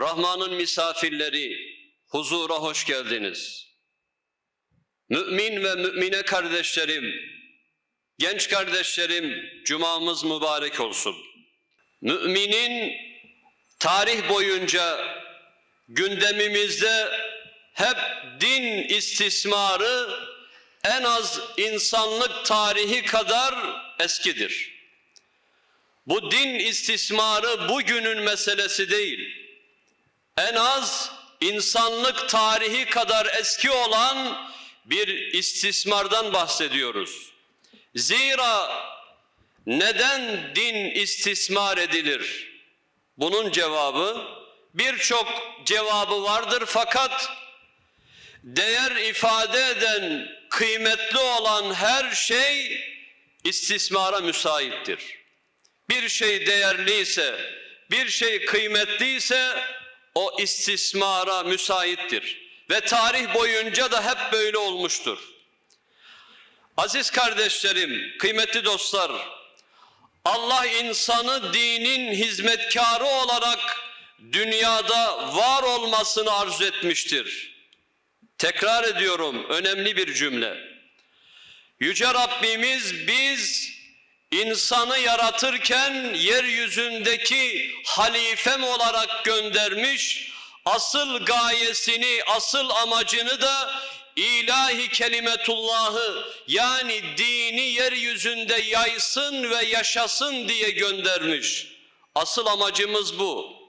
Rahman'ın misafirleri, huzura hoş geldiniz. Mümin ve mümine kardeşlerim, genç kardeşlerim, cumamız mübarek olsun. Müminin tarih boyunca gündemimizde hep din istismarı en az insanlık tarihi kadar eskidir. Bu din istismarı bugünün meselesi değil. En az insanlık tarihi kadar eski olan bir istismardan bahsediyoruz. Zira neden din istismar edilir? Bunun cevabı birçok cevabı vardır fakat değer ifade eden kıymetli olan her şey istismara müsaittir. Bir şey değerliyse, bir şey kıymetliyse o istismara müsaittir. Ve tarih boyunca da hep böyle olmuştur. Aziz kardeşlerim, kıymetli dostlar, Allah insanı dinin hizmetkarı olarak dünyada var olmasını arzu etmiştir. Tekrar ediyorum önemli bir cümle. Yüce Rabbimiz biz insanı yaratırken yeryüzündeki halifem olarak göndermiş, asıl gayesini, asıl amacını da ilahi kelimetullahı yani dini yeryüzünde yaysın ve yaşasın diye göndermiş. Asıl amacımız bu.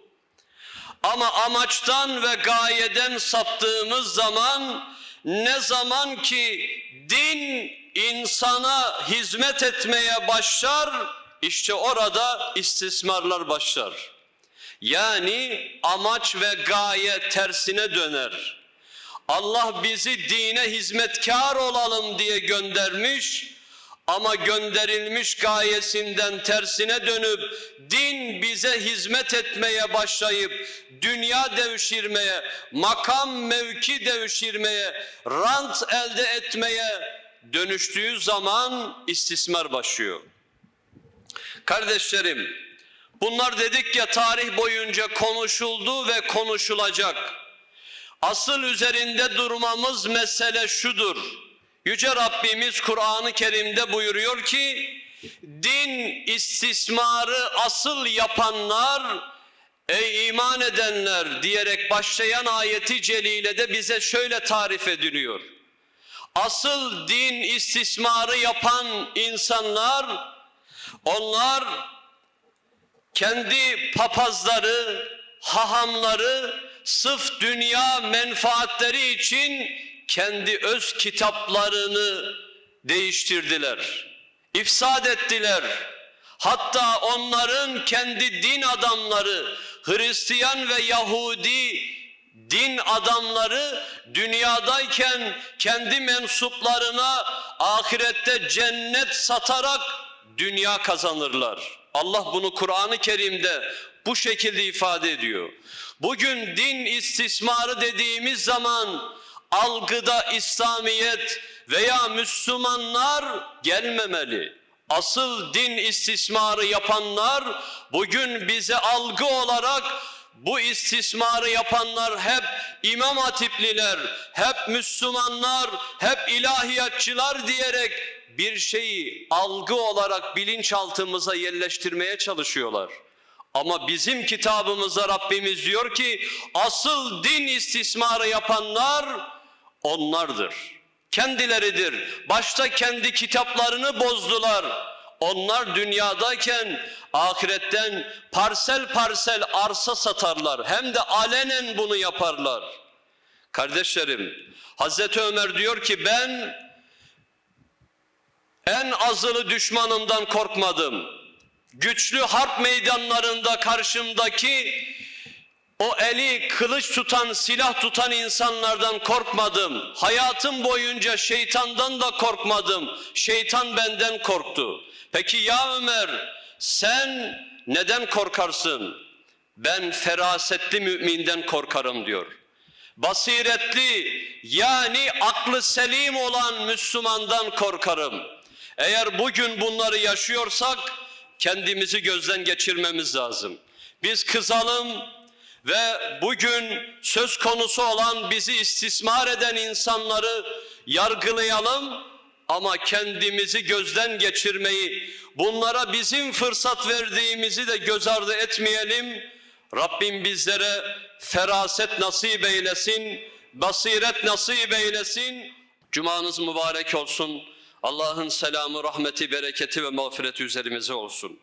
Ama amaçtan ve gayeden saptığımız zaman ne zaman ki din insana hizmet etmeye başlar işte orada istismarlar başlar. Yani amaç ve gaye tersine döner. Allah bizi dine hizmetkar olalım diye göndermiş ama gönderilmiş gayesinden tersine dönüp din bize hizmet etmeye başlayıp dünya devşirmeye, makam mevki devşirmeye, rant elde etmeye dönüştüğü zaman istismar başlıyor. Kardeşlerim, bunlar dedik ya tarih boyunca konuşuldu ve konuşulacak. Asıl üzerinde durmamız mesele şudur. Yüce Rabbimiz Kur'an-ı Kerim'de buyuruyor ki din istismarı asıl yapanlar ey iman edenler diyerek başlayan ayeti celilede bize şöyle tarif ediliyor. Asıl din istismarı yapan insanlar onlar kendi papazları, hahamları sırf dünya menfaatleri için kendi öz kitaplarını değiştirdiler. ifsad ettiler. Hatta onların kendi din adamları, Hristiyan ve Yahudi din adamları dünyadayken kendi mensuplarına ahirette cennet satarak dünya kazanırlar. Allah bunu Kur'an-ı Kerim'de bu şekilde ifade ediyor. Bugün din istismarı dediğimiz zaman algıda İslamiyet veya Müslümanlar gelmemeli. Asıl din istismarı yapanlar bugün bize algı olarak bu istismarı yapanlar hep İmam Hatipliler, hep Müslümanlar, hep ilahiyatçılar diyerek bir şeyi algı olarak bilinçaltımıza yerleştirmeye çalışıyorlar. Ama bizim kitabımızda Rabbimiz diyor ki asıl din istismarı yapanlar onlardır. Kendileridir. Başta kendi kitaplarını bozdular. Onlar dünyadayken ahiretten parsel parsel arsa satarlar. Hem de alenen bunu yaparlar. Kardeşlerim, Hazreti Ömer diyor ki ben en azılı düşmanımdan korkmadım. Güçlü harp meydanlarında karşımdaki o eli kılıç tutan, silah tutan insanlardan korkmadım. Hayatım boyunca şeytandan da korkmadım. Şeytan benden korktu. Peki ya Ömer sen neden korkarsın? Ben ferasetli müminden korkarım diyor. Basiretli yani aklı selim olan Müslümandan korkarım. Eğer bugün bunları yaşıyorsak kendimizi gözden geçirmemiz lazım. Biz kızalım ve bugün söz konusu olan bizi istismar eden insanları yargılayalım ama kendimizi gözden geçirmeyi, bunlara bizim fırsat verdiğimizi de göz ardı etmeyelim. Rabbim bizlere feraset nasip eylesin, basiret nasip eylesin. Cumanız mübarek olsun. Allah'ın selamı, rahmeti, bereketi ve mağfireti üzerimize olsun.